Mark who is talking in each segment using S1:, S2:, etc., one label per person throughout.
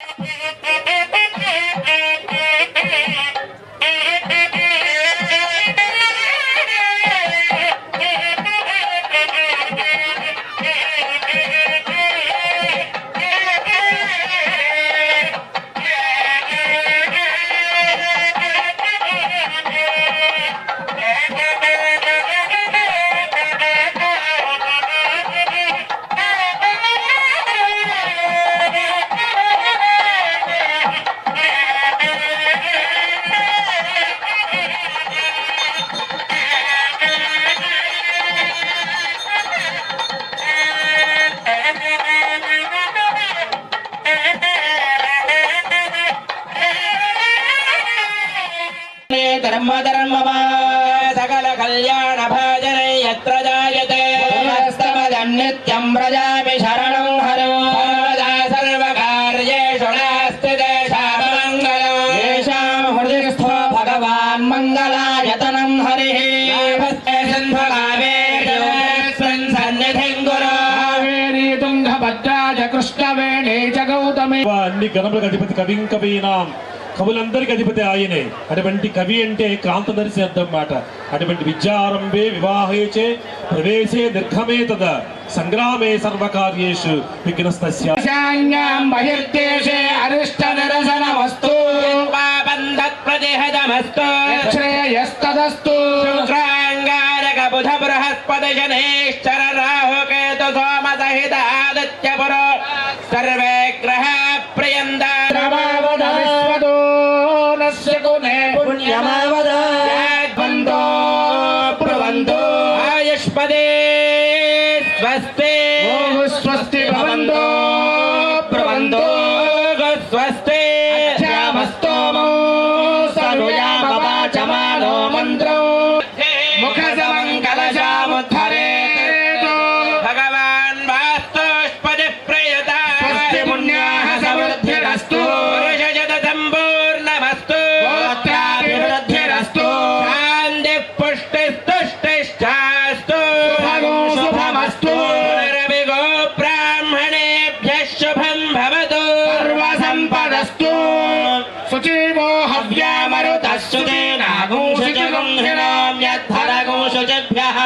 S1: Yeah, yeah, yeah. ब्रह्मधर्मवा सकलकल्याणभाजने यत्र जायते नित्यम् व्रजामि शरणं हरो सर्वकार्येषु नास्ति देशामङ्गलम् येषां हृदि स्थो भगवान् मङ्गलायतनं हरिः
S2: कृष्णवेणे
S3: च गौतमे गणपति कविं कवीनाम् కవులందరికి అధిపతి ఆయనే. అటువంటి కవి అంటే క్రాంతదర్శి అర్థం మాట. అటువంటి విద్యారంభే వివాహే చే ప్రవేశే నిర్గమే తద సంగ్రామే సర్వకార్యేషు
S2: బహిర్దేశే అరిష్ట నిరసనమస్తు
S1: బంధత్ప్రతిహతమస్తు
S2: శ్రేయస్తదస్తు.
S1: శుక్రాంగారక బుధ బృహస్పతి శనేశ్వర రాహు కేతు సోమ సహిత ఆదిత్య పురో సర్వే గ్రహ वंशजेभ्यः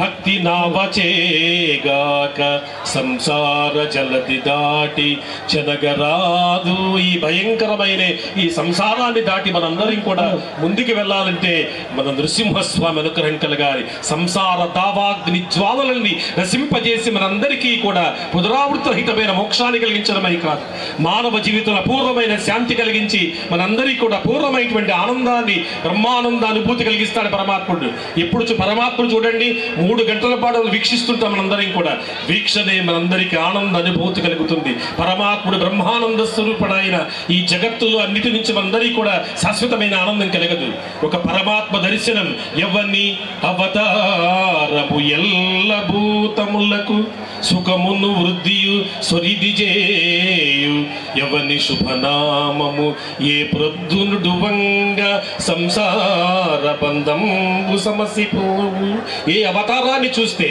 S3: భక్తి నావచేగాక సంసార జలది దాటి చెదగరాదు. ఈ భయంకరమైన ఈ సంసారాన్ని దాటి మనందరం కూడా ముందుకు వెళ్ళాలంటే మన నృసింహస్వామి అనుగ్రహం కలగాలి. సంసార దావాగ్ని జ్వాలలన్నీ నశింపజేసి మనందరికీ కూడా పునరావృతహితమైన మోక్షాన్ని కలిగించడమే కాదు మానవ జీవితంలో పూర్వమైన శాంతి కలిగించి మనందరికీ కూడా పూర్వమైనటువంటి ఆనందాన్ని బ్రహ్మానంద అనుభూతి కలిగిస్తాడు పరమాత్ముడు. ఎప్పుడు పరమాత్ముడు చూడండి మూడు గంటల పాటు వీక్షిస్తుంటాం మనందరం కూడా. వీక్షనే మనందరికీ ఆనంద అనుభూతి కలుగుతుంది. పరమాత్ముడు బ్రహ్మానంద స్వరూపుడైన ఈ జగత్తులో అన్నిటి నుంచి మనందరికీ కూడా శాశ్వతమైన ఆనందం కలగదు. ఒక పరమాత్మ దర్శనం ఎవరిని అవతారము ఎల్ల భూతములకు సుఖమును వృద్ధియు సొరిది చేయు ఎవని శుభనామము ఏ ప్రొద్దునుడు వంగ సంసార బంధంబు సమసిపోవు. ఏ అవతారాన్ని చూస్తే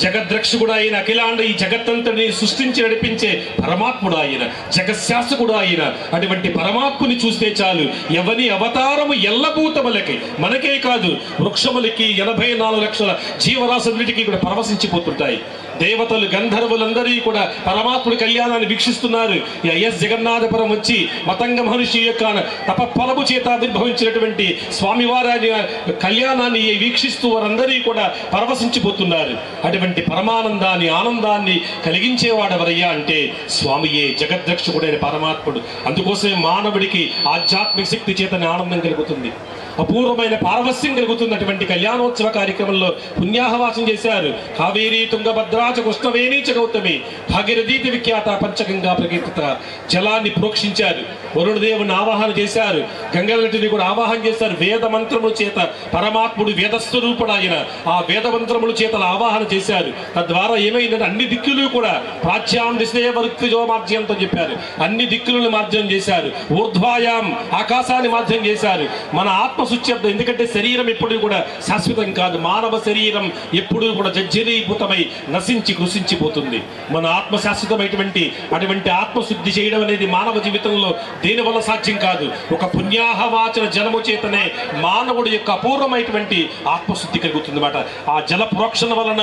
S3: జగద్రక్షకుడు ఆయన అఖిలాండ ఈ జగత్తంతటిని సృష్టించి నడిపించే పరమాత్ముడు ఆయన జగశాసకుడు ఆయన అటువంటి పరమాత్ముని చూస్తే చాలు ఎవని అవతారము ఎల్లభూతములకి మనకే కాదు వృక్షములకి ఎనభై నాలుగు లక్షల జీవరాశులన్నిటికీ కూడా పరవశించిపోతుంటాయి. దేవతలు గంధర్వులందరూ కూడా పరమాత్ముడి కళ్యాణాన్ని వీక్షిస్తున్నారు. ఎస్ జగన్నాథపురం వచ్చి మతంగ మహర్షి యొక్క తపఫలము చేత ఆవిర్భవించినటువంటి స్వామివారి కళ్యాణాన్ని వీక్షిస్తూ వారందరూ కూడా పరవశించిపోతున్నారు. అటువంటి పరమానందాన్ని ఆనందాన్ని కలిగించేవాడెవరయ్యా అంటే స్వామియే జగద్రక్షకుడైన పరమాత్ముడు. అందుకోసమే మానవుడికి ఆధ్యాత్మిక శక్తి చేతని ఆనందం కలుగుతుంది. అపూర్వమైన పారవస్యం అటువంటి కళ్యాణోత్సవ కార్యక్రమంలో పుణ్యాహవాసం చేశారు. కావేరీ తుంగభద్రాచ కృష్ణవేణి చ గౌతమి భాగీరథీతి విఖ్యాత పంచగంగా ప్రకీర్తిత జలాన్ని ప్రోక్షించారు. వరుణదేవుని ఆవాహన చేశారు. గంగలటిని కూడా ఆవాహన చేశారు. వేద మంత్రముల చేత పరమాత్ముడు వేదస్వరూపుడు ఆయన ఆ వేద మంత్రముల చేత ఆవాహన చేశారు. తద్వారా ఏమైందంటే అన్ని దిక్కులు కూడా ప్రాచ్యాం దిశే వృత్తిజో మార్జ్యంతో చెప్పారు. అన్ని దిక్కులను మార్జం చేశారు. ఊర్ధ్వాయాం ఆకాశాన్ని మార్జం చేశారు. మన ఆత్మ సుత్యర్థం ఎందుకంటే శరీరం ఎప్పుడు కూడా శాశ్వతం కాదు. మానవ శరీరం ఎప్పుడూ కూడా జర్జరీభూతమై నశించి కృషించిపోతుంది మన ఆత్మ శాశ్వతమైనటువంటి అటువంటి ఆత్మశుద్ధి చేయడం అనేది మానవ జీవితంలో దేని వల్ల సాధ్యం కాదు. ఒక పుణ్యాహవాచన జలము చేతనే మానవుడి యొక్క అపూర్వమైనటువంటి ఆత్మశుద్ధి కలుగుతుంది అన్నమాట ఆ జల ప్రోక్షణ వలన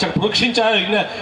S3: చ- ప్రోక్షించారు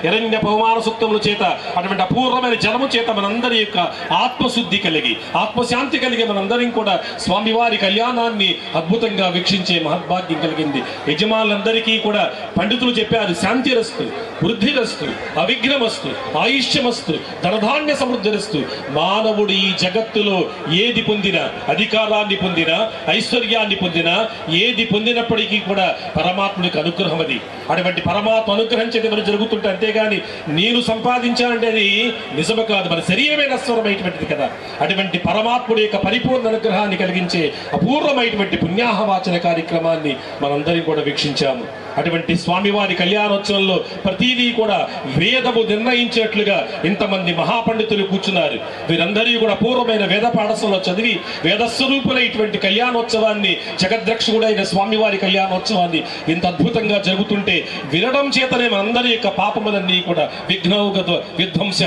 S3: ఎరణ్య పవమాన సూక్తముల చేత అటువంటి అపూర్వమైన జలము చేత మనందరి యొక్క ఆత్మశుద్ధి కలిగి ఆత్మశాంతి కలిగి మనందరం కూడా స్వామివారి కళ్యాణాన్ని అద్భుతంగా వీక్షించే మహద్భాగ్యం కలిగింది. యజమానులందరికీ కూడా పండితులు చెప్పారు శాంతిరస్తు వృద్ధిరస్తు అవిఘ్నమస్తు ఆయుష్యమస్తు ధనధాన్య సమృద్ధిరస్తు మానవుడు ఈ జగత్తులో ఏది పొందినా అధికారాన్ని పొందినా ఐశ్వర్యాన్ని పొందినా ఏది పొందినప్పటికీ కూడా పరమాత్ముడికి అనుగ్రహం అది. అటువంటి పరమాత్మ అనుగ్రహం చేతి మనం జరుగుతుంటే అంతేగాని నేను సంపాదించానంటే అది నిజము కాదు. మన శరీరమే నశ్వరమైనటువంటిది కదా. అటువంటి పరమాత్ముడి యొక్క పరిపూర్ణ అనుగ్రహాన్ని కలిగించే అపూర్వమైనటువంటి పుణ్యాహవాచన కార్యక్రమాన్ని మనందరం కూడా వీక్షించాము. అటువంటి స్వామివారి కళ్యాణోత్సవంలో ప్రతిదీ కూడా వేదము నిర్ణయించేట్లుగా ఇంతమంది మహాపండితులు కూర్చున్నారు. వీరందరూ కూడా పూర్వమైన వేద పాఠశాలలో చదివి వేదస్వరూపులైనటువంటి కళ్యాణోత్సవాన్ని జగద్రక్షకుడైన స్వామివారి కళ్యాణోత్సవాన్ని ఇంత అద్భుతంగా జరుగుతుంటే వినడం చేతనే మనందరి యొక్క పాపములన్నీ కూడా విఘ్నౌగత విధ్వంస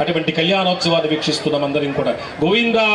S3: అటువంటి కళ్యాణోత్సవాన్ని వీక్షిస్తున్నాం అందరం కూడా. గోవిందా!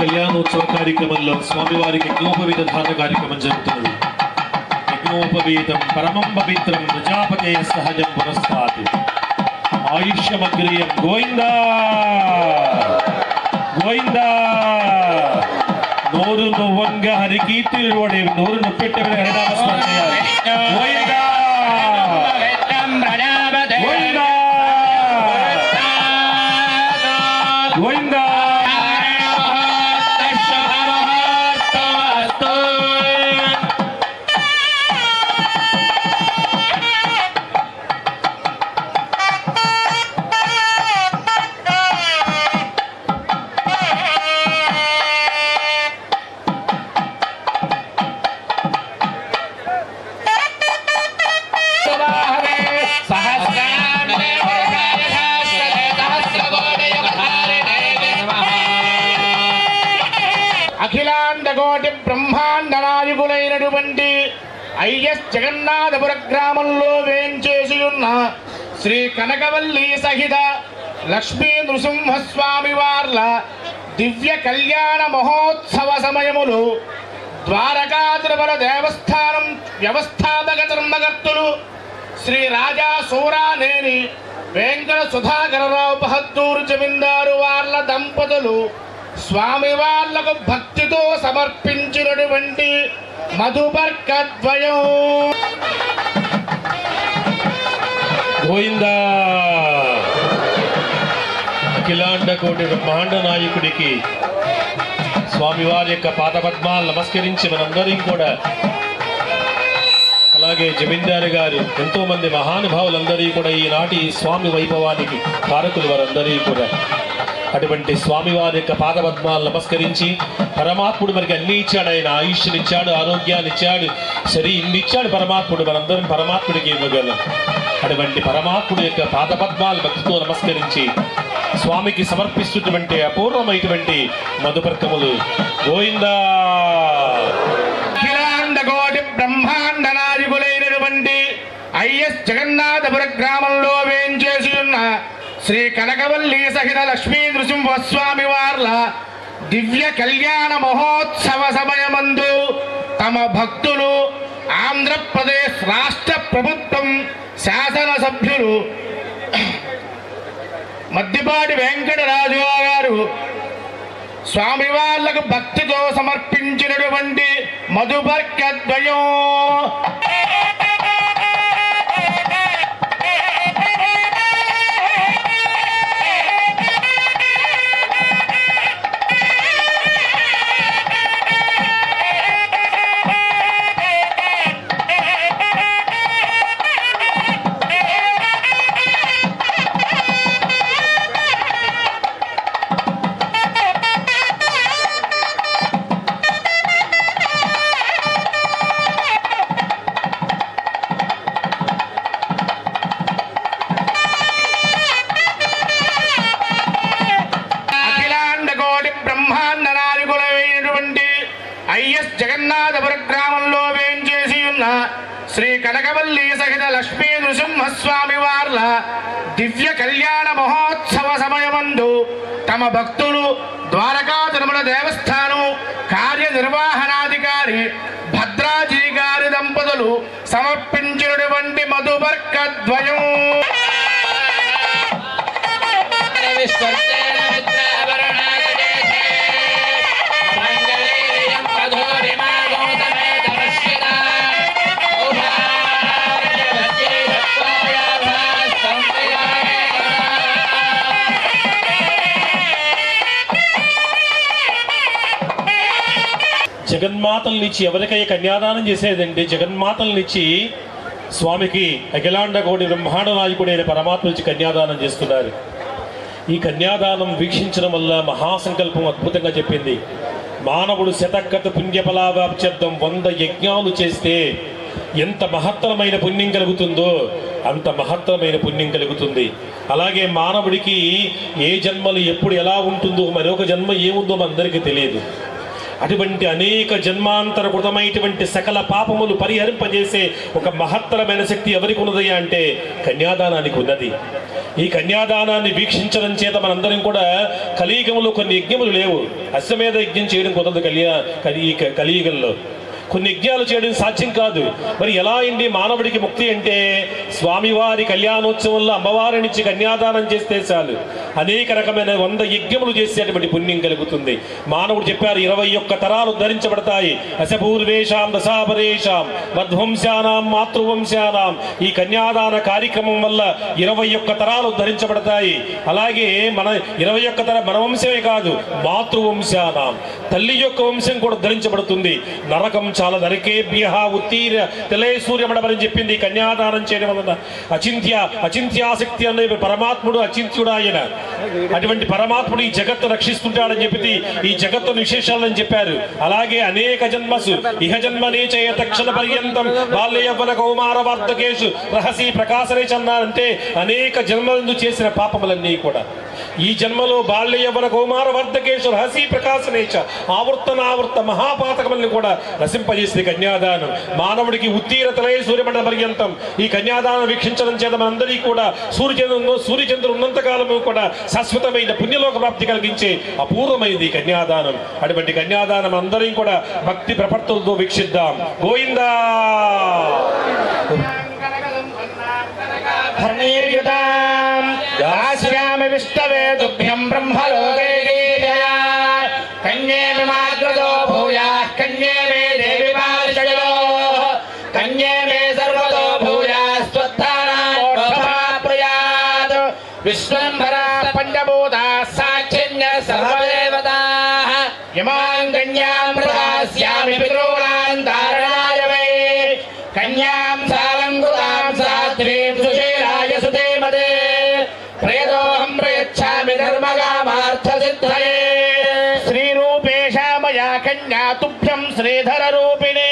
S3: కళ్యాణోత్సవ కార్యక్రమంలో స్వామివారికి యజ్ఞోపవీత ధారణ కార్యక్రమం జరుగుతున్నది. యజ్ఞోపవీతం పరమం పవిత్రం ప్రజాపతే సహజం పురస్కాత్ ఆయుష్యమగ్రియం గోవిందా! గోవిందా! నోరు నువ్వంగా హరికీర్తులు నోరు నొప్పెట్టే హరినామస్మరణ చేయాలి. గోవిందా!
S2: కోటి బ్రహ్మాండ నాయకులైనటువంటి ఐఎస్ జగన్నాథపుర గ్రామంలో వేంచేసి ఉన్న శ్రీ కనకవల్లి సహిత లక్ష్మీ నృసింహస్వామి వార్ల దివ్య కళ్యాణ మహోత్సవ సమయములు ద్వారకా తిరుమల దేవస్థానం వ్యవస్థాపక ధర్మకర్తలు శ్రీ రాజా సూరానేని వెంకట సుధాకరరావు బహద్దూరు జమీందారు వార్ల దంపతులు స్వామి వాళ్ళకు భక్తితో సమర్పించినటువంటి మధుపర్కద్వయం.
S3: గోవిందా! అఖిలాండ కోటి బ్రహ్మాండ నాయకుడికి స్వామివారి యొక్క పాదపద్మాలు నమస్కరించి మనందరికీ కూడా అలాగే జమీందారు గారు ఎంతో మంది కూడా ఈనాటి స్వామి వైభవానికి కారకులు వారందరికీ కూడా అటువంటి స్వామివారి యొక్క పాదపద్మాలు నమస్కరించి పరమాత్ముడు మనకి అన్ని ఇచ్చాడు. ఆయన ఆయుష్ని ఇచ్చాడు ఆరోగ్యాన్ని ఇచ్చాడు. శరీరం ఇచ్చాడు పరమాత్ముడు. మనందరం పరమాత్ముడికి ఇవ్వగలం. అటువంటి పరమాత్ముడు యొక్క పాదపద్మాలు భక్తితో నమస్కరించి స్వామికి సమర్పిస్తున్నటువంటి అపూర్వమైనటువంటి మధుపర్కములు. గోవిందా!
S2: బ్రహ్మాండ నాయకులైనటువంటి ఐఎస్ జగన్నాథ్ శ్రీ కనకవల్లి సహిత లక్ష్మీ నృసింహస్వామి వార్ల దివ్య కళ్యాణ మహోత్సవ సమయమందు తమ భక్తులు ఆంధ్రప్రదేశ్ రాష్ట్ర ప్రభుత్వం శాసనసభ్యులు మద్దిపాటి వెంకటరాజు గారు స్వామివార్లకు భక్తితో సమర్పించినటువంటి మధుపర్కద్వయం జగన్నాథపురగ్రామంలో జగన్నాథపుర గ్రామంలో వేంచేసి ఉన్న శ్రీ కనకవల్లి సహిత లక్ష్మీ నృసింహస్వామి వార్ల దివ్య కళ్యాణ మహోత్సవ సమయమందు తమ భక్తులు ద్వారకా తిరుమల దేవస్థానం కార్యనిర్వహణాధికారి భద్రాజీ గారి దంపతులు సమర్పించినటువంటి మధుబర్కద్వయం.
S1: విశ్వర్తేన
S3: జగన్మాతలనిచ్చి ఎవరికై కన్యాదానం చేసేదండి? జగన్మాతలనిచ్చి స్వామికి అఖిలాండ కోటి బ్రహ్మాండ నాయకుడైన పరమాత్మ నుంచి కన్యాదానం చేస్తున్నారు. ఈ కన్యాదానం వీక్షించడం వల్ల మహాసంకల్పం అద్భుతంగా చెప్పింది. మానవుడు శతకత పుణ్యఫలాభాప్త్యర్థం వంద యజ్ఞాలు చేస్తే ఎంత మహత్తరమైన పుణ్యం కలుగుతుందో అంత మహత్తరమైన పుణ్యం కలుగుతుంది. అలాగే మానవుడికి ఏ జన్మలు ఎప్పుడు ఎలా ఉంటుందో మరొక జన్మ ఏముందో మనందరికీ తెలియదు. అటువంటి అనేక జన్మాంతర కృతమైనటువంటి సకల పాపములు పరిహరింపజేసే ఒక మహత్తరమైన శక్తి ఎవరికి ఉన్నదయ్యా అంటే కన్యాదానానికి ఉన్నది. ఈ కన్యాదానాన్ని వీక్షించడం చేత మనందరం కూడా కలియుగంలో కొన్ని యజ్ఞములు లేవు. అశ్వమేధ యజ్ఞం చేయడం కుదరదు కలియా కలి ఈ కలియుగంలో. కొన్ని యజ్ఞాలు చేయడం సాధ్యం కాదు. మరి ఎలా అండి మానవుడికి ముక్తి అంటే స్వామివారి కళ్యాణోత్సవంలో అమ్మవారి నుంచి కన్యాదానం చేస్తే చాలు. అనేక రకమైన వంద యజ్ఞములు చేసేటువంటి పుణ్యం కలుగుతుంది. మానవుడు చెప్పారు ఇరవై ఒక్క తరాలు ధరించబడతాయి. అశపూర్వేషాం దశాపరేషాం మధ్వంశానాం మాతృవంశానాం. ఈ కన్యాదాన కార్యక్రమం వల్ల ఇరవై ఒక్క తరాలు ధరించబడతాయి. అలాగే మన ఇరవై ఒక్క తర మన వంశమే కాదు మాతృవంశానాం. తల్లి యొక్క వంశం కూడా ధరించబడుతుంది. నరకం చాలా నరకేభ్య ఉత్తీర తెలే సూర్యమడమని చెప్పింది. కన్యాదానం చేయడం వలన అచింత్య అచింత్యాసక్తి అనే పరమాత్ముడు అచింత్యుడు ఆయన అటువంటి పరమాత్ముడు ఈ జగత్తు రక్షిస్తుంటాడని చెప్పి ఈ జగత్తు విశేషాలని చెప్పారు. అలాగే అనేక జన్మసు ఇహ జన్మనే చేయ తక్షణ పర్యంతం బాల్యవన కౌమార వార్ధకేషు రహసి ప్రకాశనే చన్నారంటే అనేక జన్మలందు చేసిన పాపములన్నీ కూడా. ఈ జన్మలో బాల్యవన కౌమార వర్ధకేశు రహసి ప్రకాశనేచ ఆవర్తనావర్త మహాపాతకములను కూడా రసింపజేసింది కన్యాదానం. మానవుడికి ఉత్తీరతలే సూర్యమండల పర్యంతం ఈ కన్యాదానం వీక్షించడం చేత మనందరికీ కూడా సూర్యచంద్రుడు సూర్యచంద్రుడు ఉన్నంత కాలము కూడా శాశ్వతమైన పుణ్యలోక ప్రాప్తి కలిగించే అపూర్వమైనది కన్యాదానం. అటువంటి కన్యాదానం అందరం కూడా భక్తి ప్రపత్తులతో వీక్షిద్దాం. గోవిందా!
S2: ధర్మీర్యుతాం. దాస్యామి తుభ్యం బ్రహ్మలోకే కన్యాం సాలంకృతాం సాత్రీం సుశీలాయ సుధీమతే ప్రేదోహం ప్రయచ్ఛామి ధర్మగామార్థ సిద్ధయే శ్రీరూపేషామయా కన్యా తుభ్యం శ్రీధర రూపిణే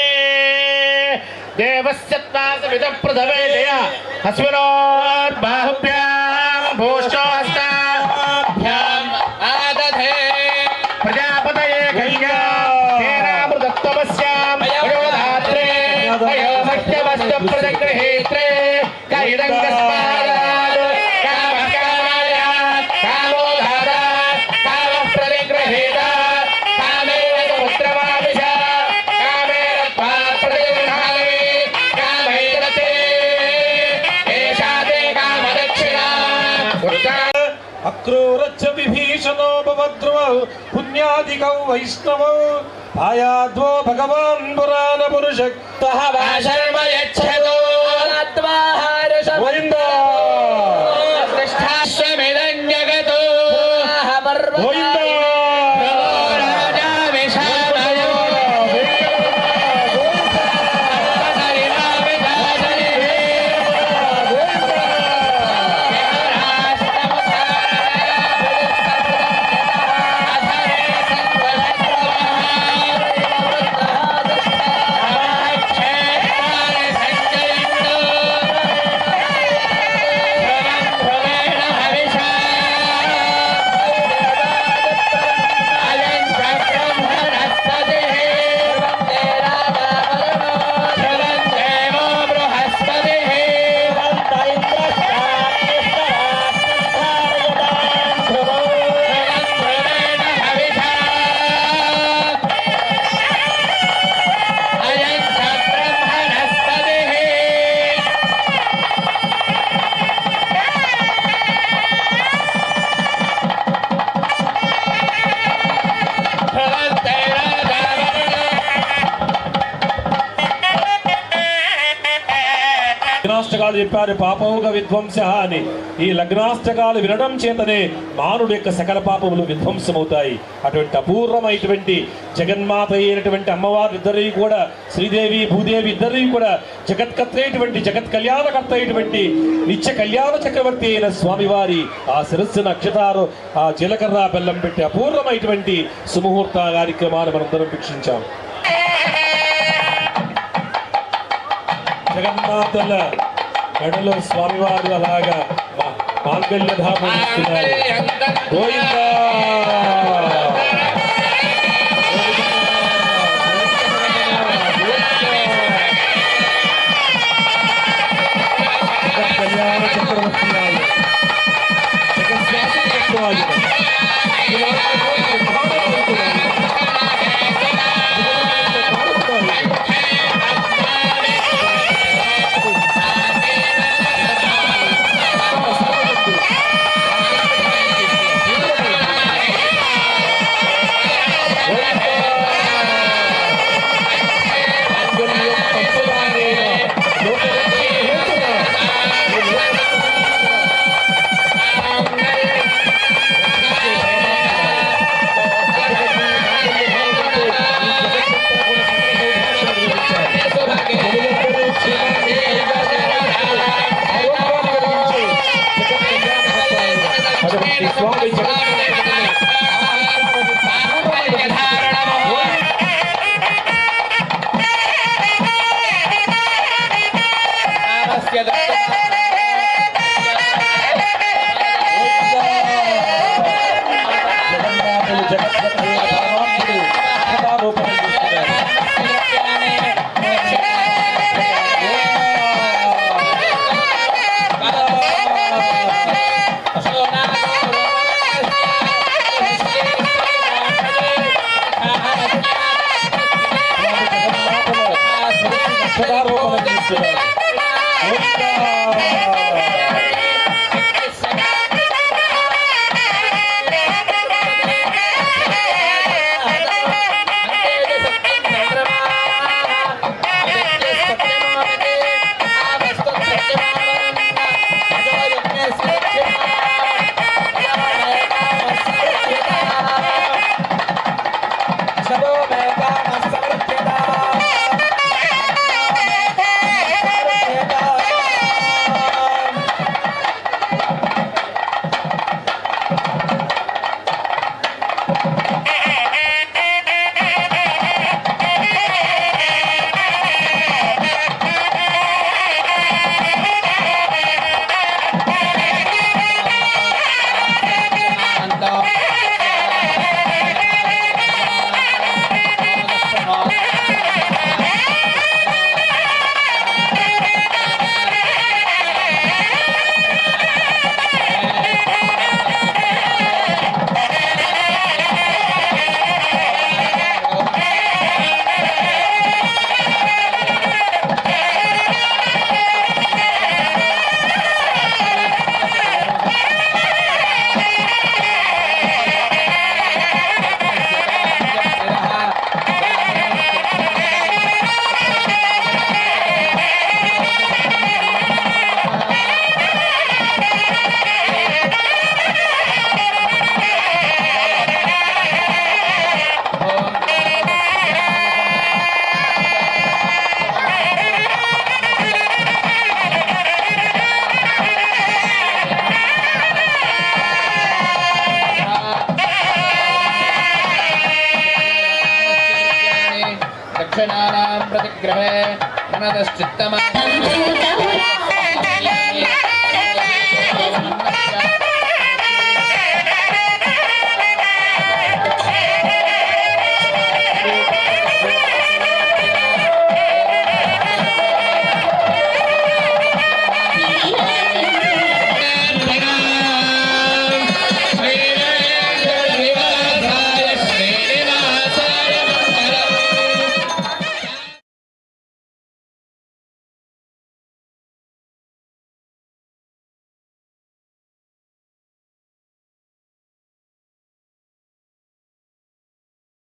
S2: దేవస్య త్వాసవిద పృథవే జయ. అశ్వినోర్బాహుభ్యాం
S3: భవద్రువ పుణ్యాదికౌ వైష్ణవౌ ఆయాద్వో భగవాన్ పురాణ
S4: పురుషక్త భాషర్మ యచ్చదో
S3: చెప్పారు పాపముగ విధ్వంస అని ఈ లగ్నాష్టకాలు వినడం చేతనే మానవుడి యొక్క సకల పాపములు విధ్వంసమవుతాయి. అటువంటి అపూర్వమైనటువంటి జగన్మాత అయినటువంటి అమ్మవారు ఇద్దరి కూడా శ్రీదేవి భూదేవి ఇద్దరి కూడా జగత్కర్త అయినటువంటి జగత్ కళ్యాణకర్త అయినటువంటి నిత్య కళ్యాణ చక్రవర్తి అయిన స్వామివారి ఆ శిరస్సు నక్షతారు ఆ జీలకర్ర బెల్లం పెట్టి అపూర్వమైనటువంటి సుముహూర్త కార్యక్రమాన్ని మనందరం వీక్షించాం. జగన్మాతల మెడలో స్వామివారు అలాగా మా- మాంగళ్య ధామం ఇస్తున్నారు గోవిందా! జగత్ కళ్యాణ చక్రవర్తియాలు.